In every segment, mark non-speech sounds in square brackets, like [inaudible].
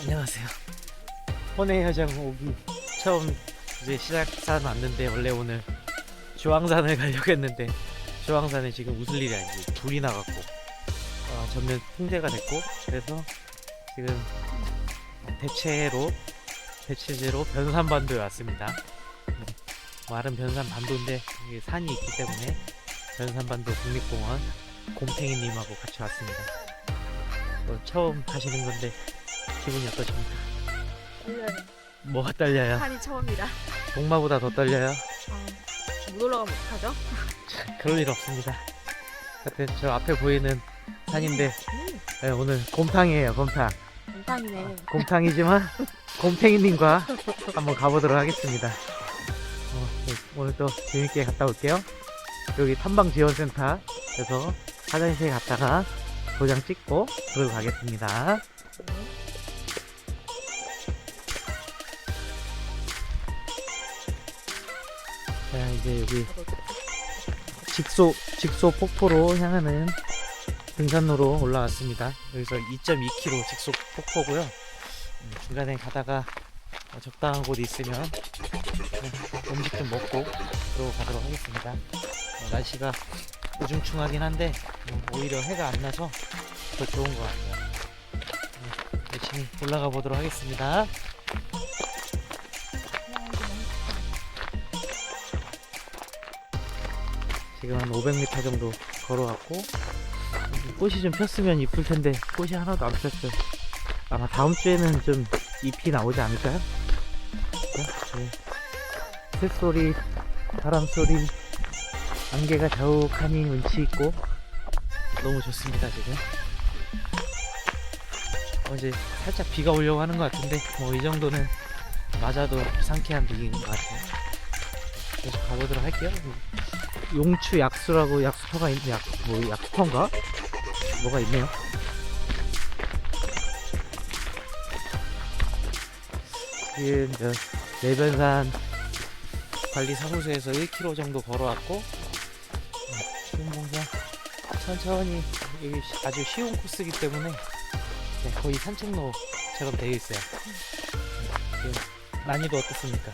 안녕하세요. 혼해여정 오기 처음 이제 시작산 왔는데 원래 오늘 주황산을 가려고 했는데 주황산에 지금 웃을 일이 아니고 불이 나갔고 어, 전면 통제가 됐고 그래서 지금 대체로 대체제로 변산반도에 왔습니다. 네, 마른 변산반도인데 이게 산이 있기 때문에 변산반도 국립공원 곰탱이님하고 같이 왔습니다. 또 처음 가시는 건데 기분이 어떠십니까? 떨려요. 뭐가 떨려요? 산이 처음이라. 동마보다 더 떨려요? 아, 못 올라가면 어떡하죠? 그럴 일 없습니다. 하여튼 저 앞에 보이는 산인데 음, 네, 오늘 곰탕이에요 곰탕 공탕이네. 곰탕이지만 곰탱이님과 한번 가보도록 하겠습니다. 어, 네, 오늘 또 재밌게 갔다 올게요. 여기 탐방 지원센터에서 화장실 갔다가 도장 찍고 그러고 가겠습니다. 자 이제 여기 직소 직소 폭포로 향하는 등산로로 올라왔습니다. 여기서 2.2km 직소 폭포고요. 음, 중간에 가다가 어, 적당한 곳 있으면 어, 음식 좀 먹고 그러고 가도록 하겠습니다. 어, 날씨가 우중충하긴 한데 어, 오히려 해가 안 나서 더 좋은 것 같아요. 어, 열심히 올라가 보도록 하겠습니다. 지금 한 500m 정도 걸어갔고 꽃이 좀 폈으면 이쁠 텐데 꽃이 하나도 안 폈어요. 아마 다음 주에는 좀 잎이 나오지 않을까요? 네. 새소리, 바람 소리, 안개가 자욱하니 운치 있고 너무 좋습니다 지금. 어제 살짝 비가 오려고 하는 것 같은데 뭐 이 정도는 맞아도 상쾌한 비인 것 같아요. 계속 가보도록 할게요. 용추 약수라고 약수터가 있, 약, 뭐 약수터인가? 뭐가 있네요. 지금 저 내변산 관리사무소에서 1km 정도 걸어왔고 어, 지금 뭔가 천천히 여기 시- 아주 쉬운 코스이기 때문에 네, 거의 산책로처럼 되어 있어요. 네, 지금 난이도 어떻습니까?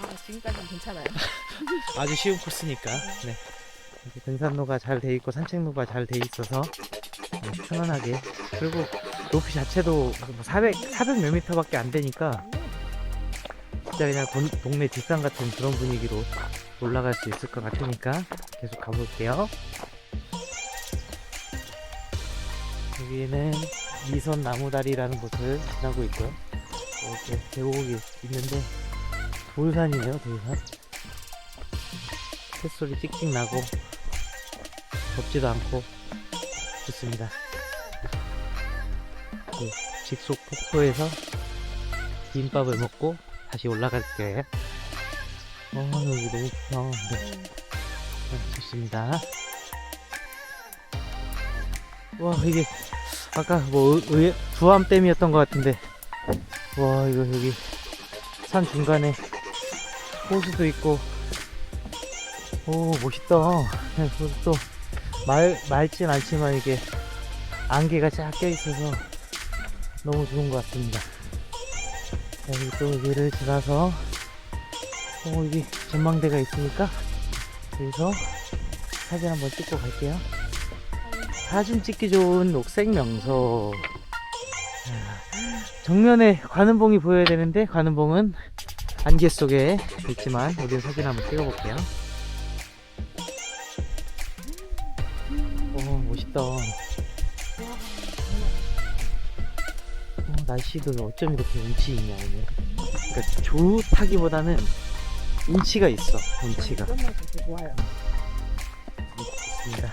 아, 지금까지는 괜찮아요. [laughs] 아주 쉬운 코스니까 네. 이렇게 등산로가 잘 돼 있고 산책로가 잘 돼 있어서 네, 편안하게 그리고 높이 자체도 뭐 400, 400몇 미터밖에 안 되니까 진짜 그냥 돈- 동네 뒷산 같은 그런 분위기로 올라갈 수 있을 것 같으니까 계속 가볼게요 여기는 미선 나무다리라는 곳을 지나고 있고요 이렇게 계곡이 있는데 돌산이네요 돌산 새소리 찍찍 나고 덥지도 않고 좋습니다. 그 직속 폭포에서 김밥을 먹고 다시 올라갈 거예요. 어 여기 너무 음, 네, 좋습니다. 와 이게 아까 뭐 의- 의- 두암댐이었던 것 같은데. 와 이거 여기 산 중간에 호수도 있고. 오 멋있다. 네, 그리고 또 말, 맑진 않지만 이게 안개가 쫙 껴있어서 너무 좋은 것 같습니다. 여기 또 여기를 지나서 어 여기 전망대가 있으니까 여기서 사진 한번 찍고 갈게요 사진 찍기 좋은 녹색 명소 자, 정면에 관음봉이 보여야 되는데 관음봉은 안개 속에 있지만 우리는 사진 한번 찍어볼게요 오 멋있다. 어, 날씨도 어쩜 이렇게 운치 있냐 오늘. 그러니까 좋다기보다는 운치가 있어. 운치가. 좋아요. 좋습니다.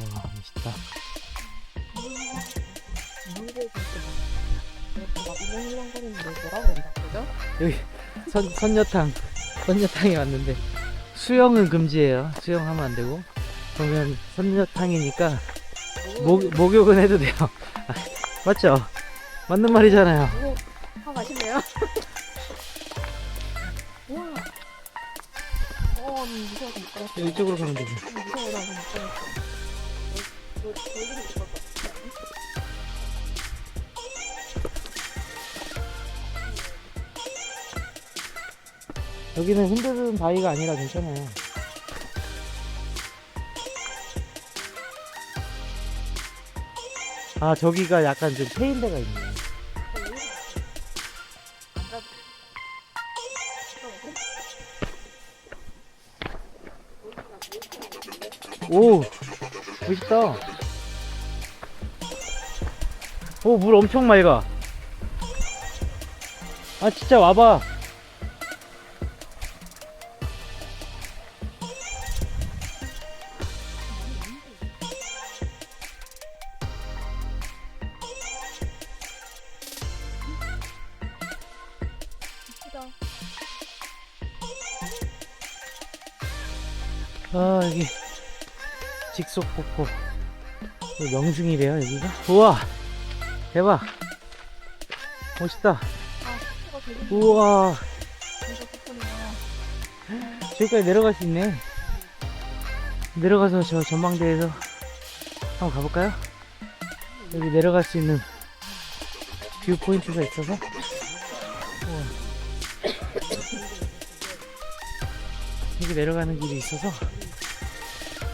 와 멋있다. 물을 이렇게 막, 이렇게 막 울렁울렁거리는 걸 뭐라고 그런다, 그죠? 선 선녀탕 선녀탕에 왔는데 수영은 금지예요. 수영하면 안 되고. 그러면 선녀탕이니까 목 목욕은 해도 돼요. 아, [laughs] 맞죠? 맞는 말이잖아요. 맛있네요. 우와. [laughs] 어, 무서워서 못 가겠어. 이쪽으로 가면 되지. 무서워서 못 가겠어. 너, 너, 여기로 못갈것 같아. 여기는 흔들리는 바위가 아니라 괜찮아요. 아, 저기가 약간 좀 패인 데가 있네. 오, 멋있다. 오, 물 엄청 맑아. 아, 진짜 와봐. 아, 여기 직속 폭포. 여기 명승이래요, 여기가. 우와, 대박. 멋있다. 우와. 저기까지 내려갈 수 있네. 내려가서 저 전망대에서 한번 가볼까요? 여기 내려갈 수 있는 뷰 포인트가 있어서. 우와. 여기 내려가는 길이 있어서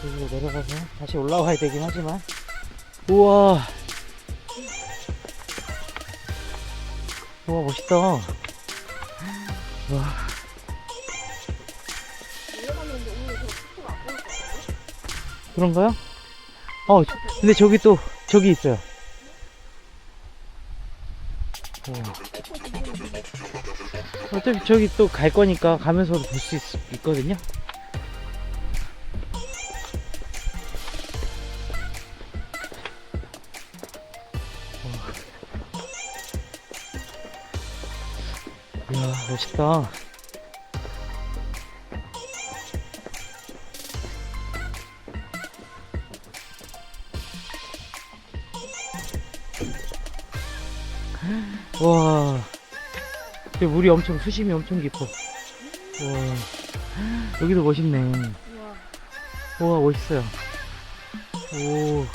여기로 내려가서 다시 올라와야 되긴 하지만 우와 우와 멋있다 와? 그런가요? 어, 저- 근데 저기 또, 저기 있어요. 어. 어차피 저기 또 갈 거니까 가면서도 볼수 있거든요. 멋있다. 와, 저 물이 엄청 수심이 엄청 깊어. 와, 여기도 멋있네. 우와, 멋있어요. 오,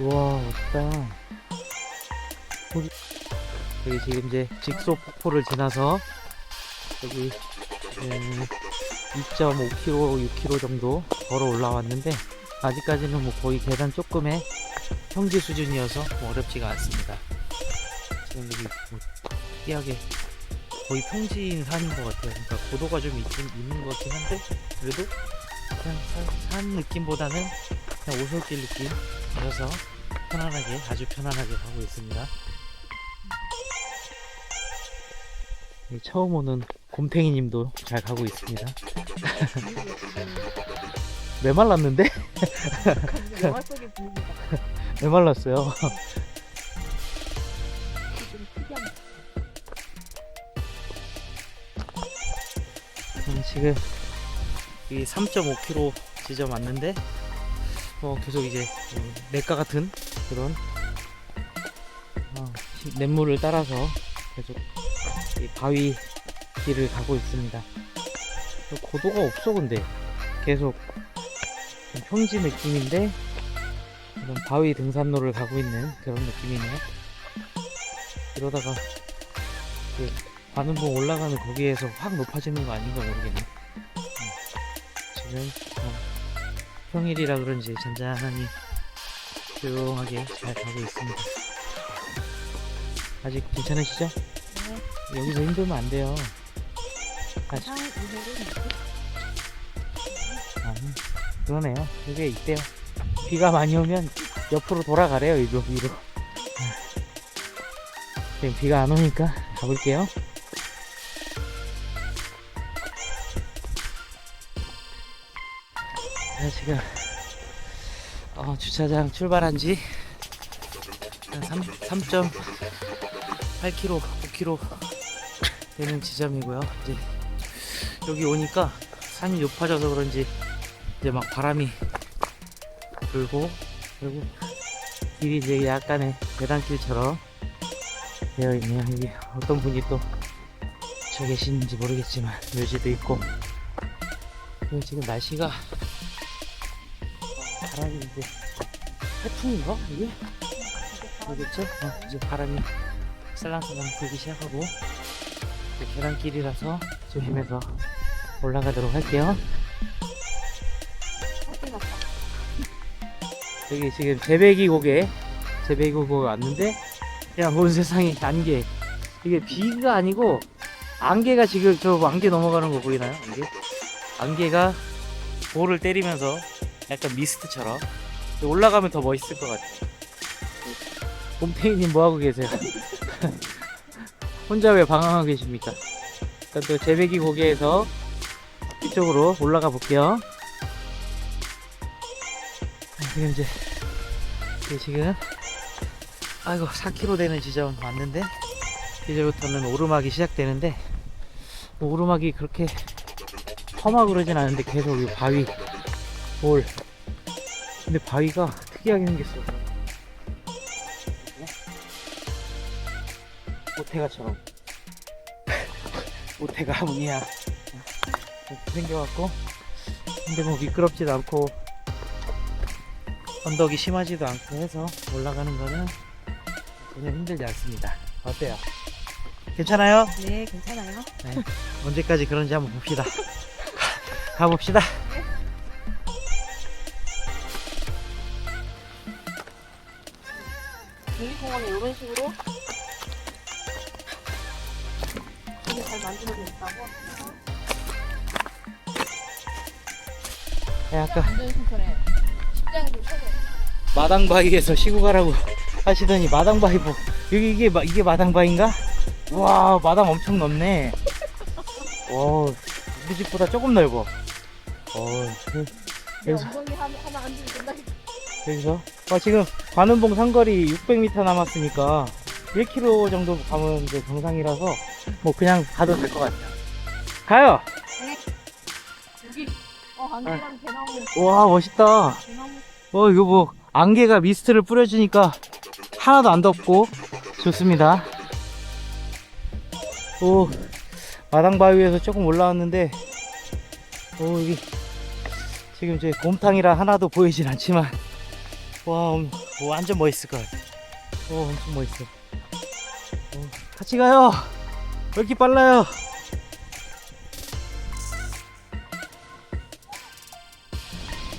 우와, 멋있다. 여기, 지금 이제 직소 폭포를 지나서 여기 음, 2.5km, 6km 정도 걸어 올라왔는데 아직까지는 뭐 거의 계단 조금의 평지 수준이어서 뭐 어렵지가 않습니다. 지금 여기 뭐 띠하게 거의 평지인 산인 것 같아요. 그러니까 고도가 좀 있긴 있는 것 같긴 한데 그래도 그냥 산, 산 느낌보다는 그냥 오솔길 느낌이어서 편안하게 아주 편안하게 가고 있습니다. 처음 오는 곰탱이님도 잘 가고 있습니다. [laughs] 메말랐는데? [laughs] 메말랐어요. 좀. [laughs] 음, 지금 이 3.5km 지점 왔는데 뭐 계속 이제 음, 냇가 같은 그런 어, 시- 냇물을 따라서 계속 이 바위 길을 가고 있습니다. 고도가 없어 근데 계속 좀 평지 느낌인데 이런 바위 등산로를 가고 있는 그런 느낌이네요. 이러다가 그 가는 봉 올라가는 거기에서 확 높아지는 거 아닌가 모르겠네. 음, 지금 어, 평일이라 그런지 잔잔하니 조용하게 잘 가고 있습니다. 아직 괜찮으시죠? 네. 여기서 힘들면 안 돼요. 이후로 아, 그러네요. 그게 있대요. 비가 많이 오면 옆으로 돌아가래요, 위로, 위로. 아, 지금 비가 안 오니까 가볼게요. 자, 지금, 어, 주차장 출발한 지, 한 3, 3.8km, 9km 되는 지점이고요. 이제, 여기 오니까 산이 높아져서 그런지 이제 막 바람이 불고 그리고 길이 이제 약간의 계단길처럼 되어 있네요. 여기 어떤 분이 또 보시고 계시는지 모르겠지만 묘지도 있고 지금 날씨가 어, 바람이 이제 태풍인가 이게? 모르겠죠? 어, 이제 바람이 살랑살랑 불기 시작하고 계단길이라서 조심해서 올라가도록 할게요 여기 지금 제배기 고개 제배기 고개 왔는데 야뭔 세상에 안개 이게 비가 아니고 안개가 지금 저 안개 넘어가는 거 보이나요? 안개? 안개가 볼을 때리면서 약간 미스트처럼 올라가면 더 멋있을 것 같아요. 곰탱이님 뭐 하고 계세요? [laughs] 혼자 왜 방황하고 계십니까? 일단 또 제배기 고개에서 이쪽으로 올라가 볼게요. 아, 지금 이제 지금 아이고 4km 되는 지점 왔는데 이제부터는 오르막이 시작되는데 뭐 오르막이 그렇게 험하고 그러진 않은데 계속 이 바위 올 근데 바위가 특이하게 생겼어 오태가처럼 [laughs] 오태가 문이야 생겨갖고 근데 뭐 미끄럽지도 않고 언덕이 심하지도 않고 해서 올라가는 거는 전혀 힘들지 않습니다 어때요? 괜찮아요? 네, 괜찮아요. 언제까지 그런지 한번 봅시다. [laughs] 가봅시다. 국립공원에 이런 식으로 만들어져 있다고. 야, 아까 최고. 마당바위에서 시구 가라고 하시더니 마당바위 뭐 여기 이게 마- 이게 마당바위인가? 와 마당 엄청 넓네. 와 우리 집보다 조금 넓어. 어 그- 여기서 엉덩이 하나, 하나 앉으면 된다니까. 여기서 아, 지금 관운봉 상거리 600m 남았으니까 1km 정도 가면 이제 정상이라서 뭐 그냥 가도 될 것 같아요. 가요. 여기, 어, 안개랑 대나무, 와 멋있다. 대나무. 어 이거 뭐 안개가 미스트를 뿌려주니까 하나도 안 덥고 좋습니다 오 마당 바위에서 조금 올라왔는데 오 여기 지금 이제 곰탕이라 하나도 보이진 않지만 와 음, 완전 멋있을 것 같아 오 엄청 멋있어 오, 같이 가요. 왜 이렇게 빨라요?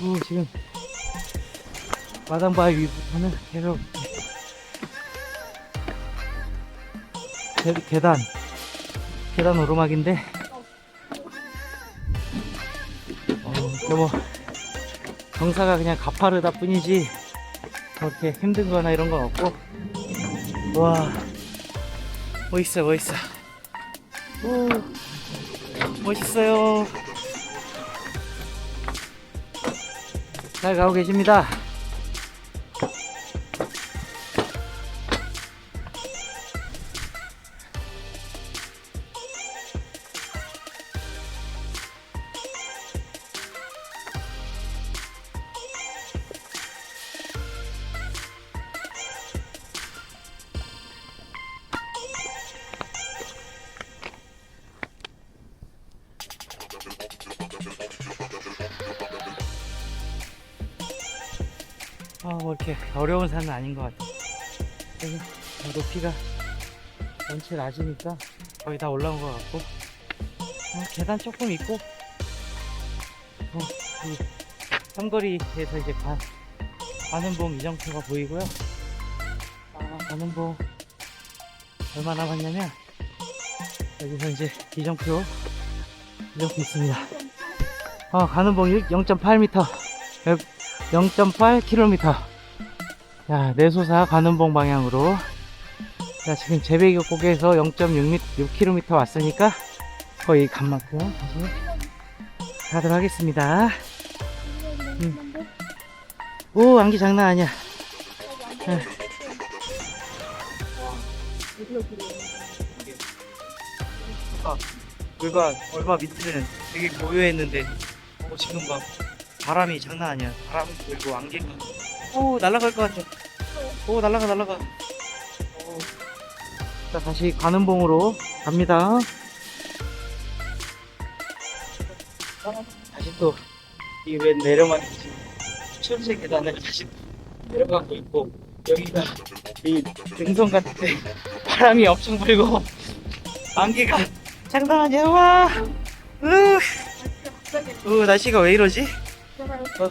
오 지금 마당바위 위부터는 계속 계, 계단 계단 오르막인데. 어, 이게 뭐 경사가 그냥 가파르다 뿐이지 그렇게 힘든 거나 이런 건 없고. 와 멋있어 멋있어. 오 멋있어요. 잘 가고 계십니다 아, 뭐 이렇게 어려운 산은 아닌 것 같아. 여기 뭐 높이가 전체 낮으니까 거의 다 올라온 것 같고, 어, 계단 조금 있고, 어, 이 삼거리에서 이제 관, 관음봉 이정표가 보이고요. 아, 관음봉 얼마 남았냐면, 여기서 이제 이정표, 이정표 있습니다. 어, 관음봉 0.8m. 0.8km. 자, 내소사 관음봉 방향으로. 자, 지금 제배교 고개에서 0.6km 왔으니까 거의 간 만큼 다시 가도록 하겠습니다. 음. 오, 안개 장난 아니야. 물과 얼마 밑에는 되게 고요했는데, 어, 지금 막 바람이 장난 아니야. 바람 불고 안개가. 오, 날아갈 것 같아. 오, 날아가, 날아가. 오. 자, 다시 관음봉으로 갑니다. 다시 또이웬 내려만 천세 계단을 다시 내려가고 있고 여기가 이 등성 같은데 바람이 엄청 불고 안개가 장난 아니야 와 으, 으 날씨가 왜 이러지? 어.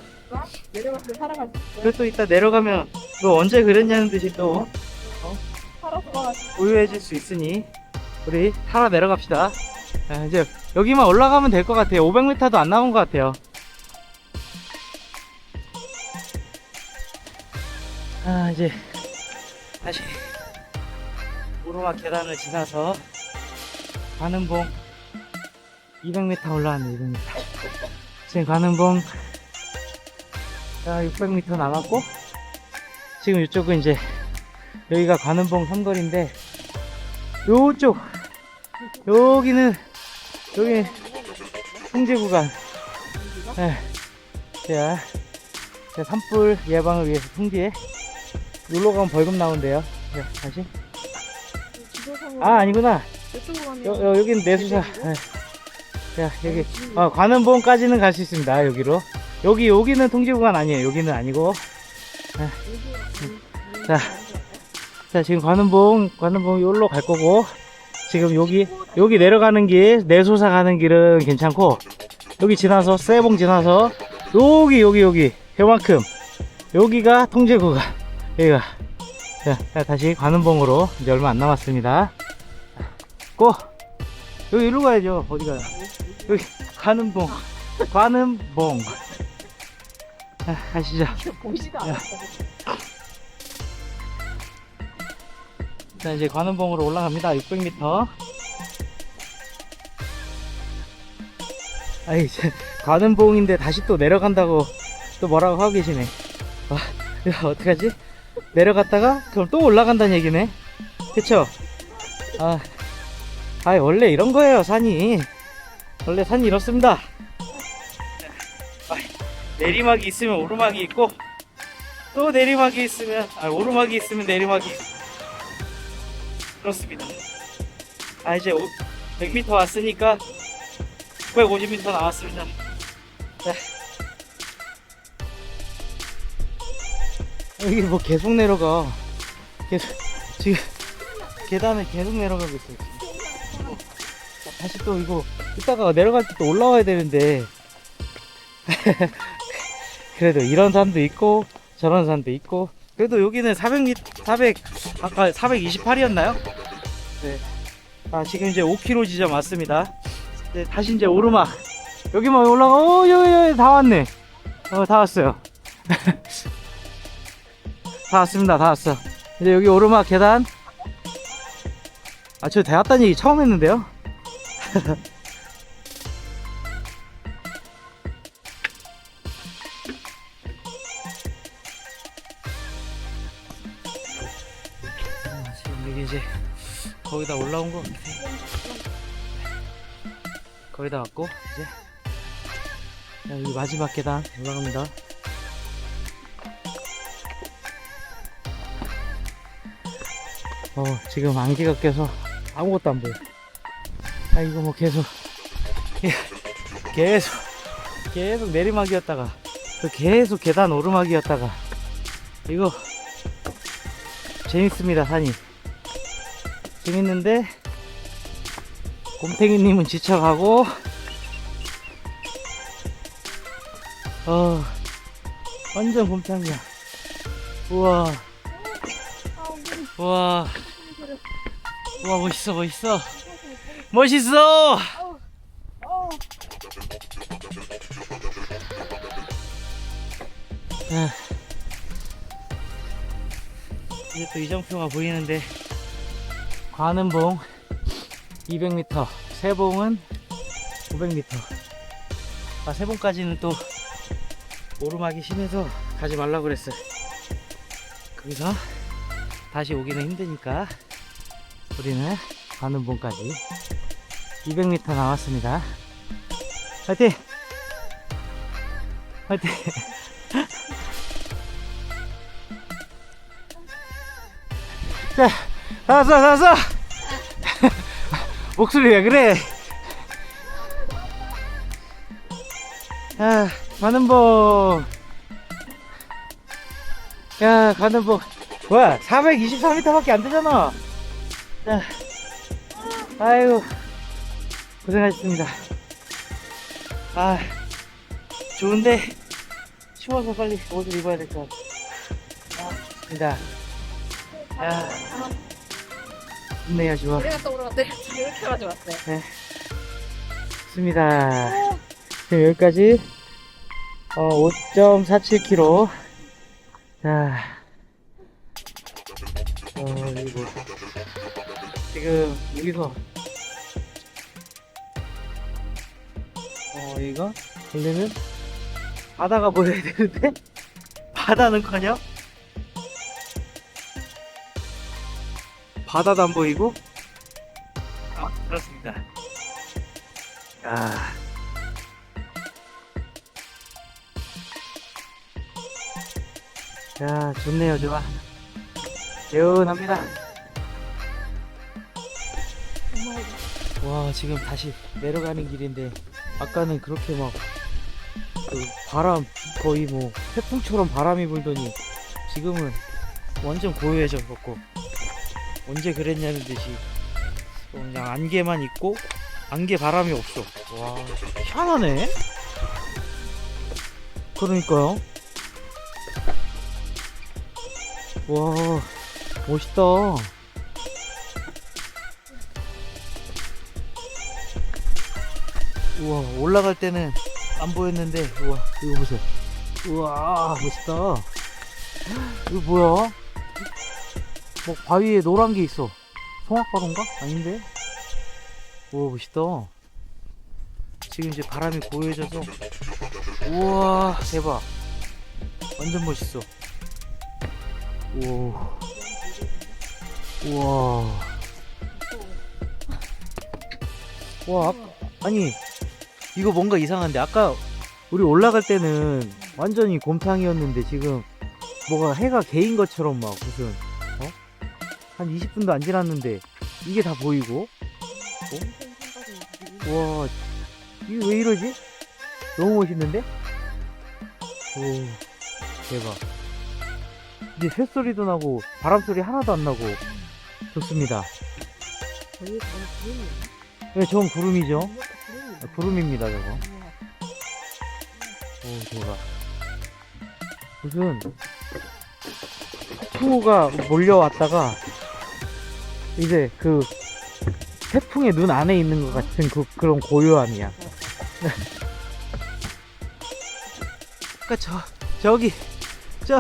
내려가서 살아갈 수 있어. 그리고 또 이따 내려가면 너 언제 그랬냐는 듯이 또 살아서 가가지고. 고요해질 수 있으니 우리 타러 내려갑시다. 아, 이제 여기만 올라가면 될 것 같아요. 500m도 안 남은 것 같아요. 아 이제 다시 오르막 계단을 지나서 가는 봉 200m 올라왔네 200m. 지금 가는 봉 자 600m 남았고 지금 이쪽은 이제 여기가 관음봉 삼거리인데 요쪽 여기는 여기 통제 구간. 예. 제가 제가 산불 예방을 위해서 통제에 놀러 가면 벌금 나온대요. 자, 다시. 지도상으로 아 아니구나. 여, 여, 여기는 내수사. 예. 자 여기. 어, 관음봉까지는 갈 수 있습니다 여기로 여기 여기는 통제 구간 아니에요. 여기는 아니고. 자. 자 지금 관음봉 관음봉 여기로 갈 거고 지금 여기 여기 내려가는 길 내소사 가는 길은 괜찮고 여기 지나서 세봉 지나서 여기 여기 여기 요만큼. 여기가 통제 구간. 여기가. 자, 자, 다시 관음봉으로 이제 얼마 안 남았습니다. 고! 여기 일로 가야죠 어디 가요 여기 관음봉. 관음봉 자, 가시죠? 보지도 않았어. 자 이제 관음봉으로 올라갑니다. 600m 아이 이제 관음봉인데 다시 또 내려간다고 또 뭐라고 하고 계시네. 와 이거 어떡하지? 내려갔다가 그럼 또 올라간다는 얘기네. 그쵸? 아 아이 원래 이런 거예요 산이. 원래 산이 이렇습니다 내리막이 있으면 오르막이 있고 또 내리막이 있으면 아 오르막이 있으면 내리막이 그렇습니다. 아 이제 100m 왔으니까 950m 나왔습니다. 자. 여기 뭐 계속 내려가. 계속 지금 계단을 계속 내려가고 있어요. 지금. 어, 다시 또 이거 이따가 내려갈 때 또 올라와야 되는데 [laughs] 그래도 이런 산도 있고 저런 산도 있고 그래도 여기는 400m 400 아까 428이었나요? 네. 아 지금 이제 5km 지점 왔습니다. 네, 다시 이제 오르막 여기만 올라가 어 여기 여기 다 왔네. 어다 왔어요. [laughs] 다 왔습니다. 다 왔어. 이제 여기 오르막 계단. 아 저 대왔다는 얘기 처음 했는데요. [laughs] 거의 다 올라온 것 같아. 거의 다 왔고 이제 자, 여기 마지막 계단 올라갑니다. 어 지금 안개가 껴서 아무것도 안 보여. 아 이거 뭐 계속 예, 계속 계속 내리막이었다가 또 계속 계단 오르막이었다가 이거 재밌습니다 산이 재밌는데 곰탱이님은 지쳐가고 어 완전 곰탕이야. 우와. 우와. 우와 멋있어 멋있어. 멋있어! 아. 이제 또 이정표가 보이는데 관음봉 200m 세봉은 500m 아 세봉까지는 또 오르막이 심해서 가지 말라고 그랬어요. 거기서 다시 오기는 힘드니까 우리는 관음봉까지 200m 남았습니다. 화이팅! 화이팅! [laughs] 자, 다 왔어, 다 왔어! 목소리 왜 그래? 야, 가는 법. 야, 가는 법. 뭐야, 423m밖에 안 되잖아. 자, 아이고, 고생하셨습니다. 아, 좋은데, 추워서 빨리 옷을 입어야 될 것 같아. 아, 좋습니다. 야, 좋네요, 좋아. 갔다 오러 갔대. 이렇게 가져왔어요. 좋습니다. 지금 여기까지 어, 5.47km. 자, 어, 그리고 지금 여기서 어, 여기가 원래는 바다가 보여야 되는데 바다는 커녕 바다도 안 보이고 아 그렇습니다. 아. 야, 좋네요, 좋아. 개운합니다. 와, 지금 다시 내려가는 길인데, 아까는 그렇게 막, 그 바람, 거의 뭐, 태풍처럼 바람이 불더니, 지금은 완전 고요해졌었고, 언제 그랬냐는 듯이, 그냥 안개만 있고, 안개 바람이 없어. 와, 희한하네? 그러니까요. 와, 멋있다. 우와, 올라갈 때는 안 보였는데, 우와, 이거 보세요. 우와, 멋있다. 이거 뭐야? 뭐, 바위에 노란 게 있어. 송악바로인가? 아닌데? 우와, 멋있다. 지금 이제 바람이 고요해져서, 우와, 대박. 완전 멋있어. 우와. 우와. 와, 아, 아니, 이거 뭔가 이상한데, 아까 우리 올라갈 때는 완전히 곰탕이었는데, 지금 뭐가 해가 개인 것처럼 막 무슨, 어? 한 20분도 안 지났는데, 이게 다 보이고, 와, 이게 왜 이러지? 너무 멋있는데? 오, 대박. 이제 새소리도 나고, 바람소리 하나도 안 나고, 좋습니다. 구름이에요. 네, 저건 구름이죠? 구름입니다, 저거. 오, 대박. 무슨, 풍우가 몰려왔다가, 이제 그, 태풍의 눈 안에 있는 것 같은 그, 그런 고요함이야. [laughs] 그니까 저, 저기, 저,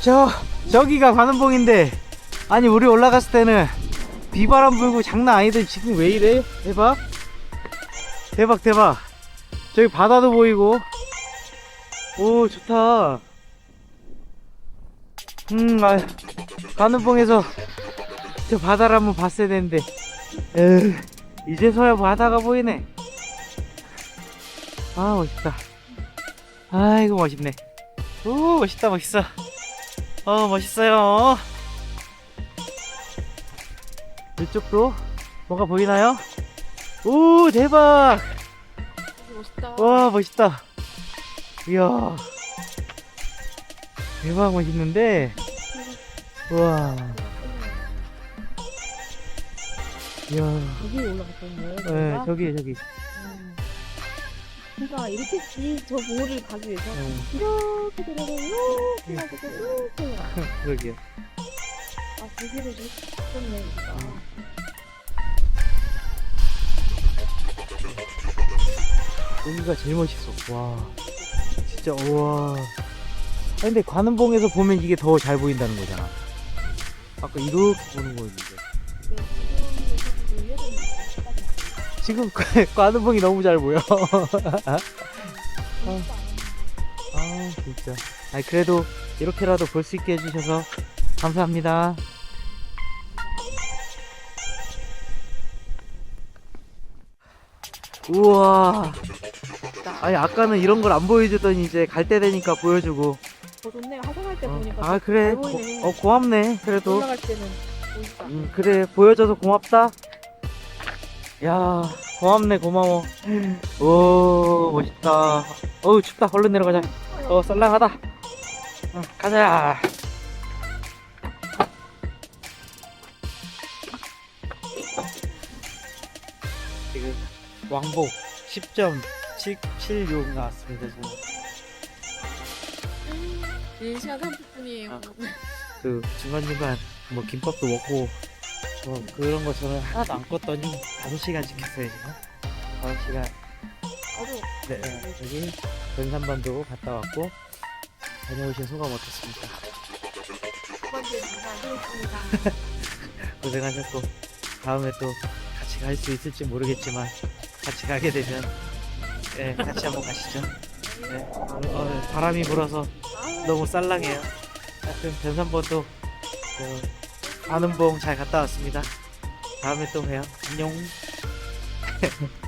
저, 저기가 관음봉인데, 아니, 우리 올라갔을 때는 비바람 불고 장난 아니더니 지금 왜 이래? 대박. 대박, 대박. 저기 바다도 보이고. 오, 좋다. 음, 아, 관음봉에서 저 바다를 한번 봤어야 되는데. 에휴, 이제서야 바다가 보이네. 아, 멋있다. 아이고, 멋있네. 오, 멋있다, 멋있어. 어 멋있어요 이쪽도 뭐가 보이나요? 오 대박 멋있다. 와 멋있다 이야 대박 멋있는데 우와 이야 여기 올라갔던 거예요? 네 저희가? 저기 저기 음. 그러니까 이렇게 이저 모를 가기 위해서 네, 이렇게 들어가고 이렇게 가지고 이렇게 가. [laughs] 그러게요 아 고기를 좀 줬네 여기가. 여기가 제일 멋있어 와 진짜 우와 아, 근데 관음봉에서 보면 이게 더 잘 보인다는 거잖아 아까 이렇게 보는 거였는데 네, 지금 지금 관음봉이 [laughs] 너무 잘 보여. [laughs] 아 진짜. 아니 그래도 이렇게라도 볼 수 있게 해주셔서 감사합니다. 우와. 아니 아까는 이런 걸 안 보여주더니 이제 갈 때 되니까 보여주고. 더 좋네요. 하산할 때 어, 보니까 아 그래. 잘 고. 어 고맙네 그래도. 올라갈 때는. 음, 그래 보여줘서 고맙다 야 고맙네 고마워. 오 멋있다. 어우 춥다. 얼른 내려가자. 어 썰랑하다. 응, 가자. 지금 왕복 10.76 나왔습니다 지금. 1시간 30분이에요. 아. 그 중간중간 뭐 김밥도 먹고 뭐 그런 거 저는 하나도 안 껐더니 5시간 찍혔어요 지금. 5시간. 저도 네, 네, 여기 변산반도 갔다 왔고 다녀오신 소감 어떻습니까? 두 번째 감사드리겠습니다. 고생하셨고 다음에 또 같이 갈 수 있을지 모르겠지만 같이 가게 되면 네, 같이 한번 가시죠. 네, 오늘, 오늘 바람이 불어서 너무 쌀랑해요. 하여튼 변산반도 그, 아는봉 잘 갔다 왔습니다. 다음에 또 봬요. 안녕 [laughs]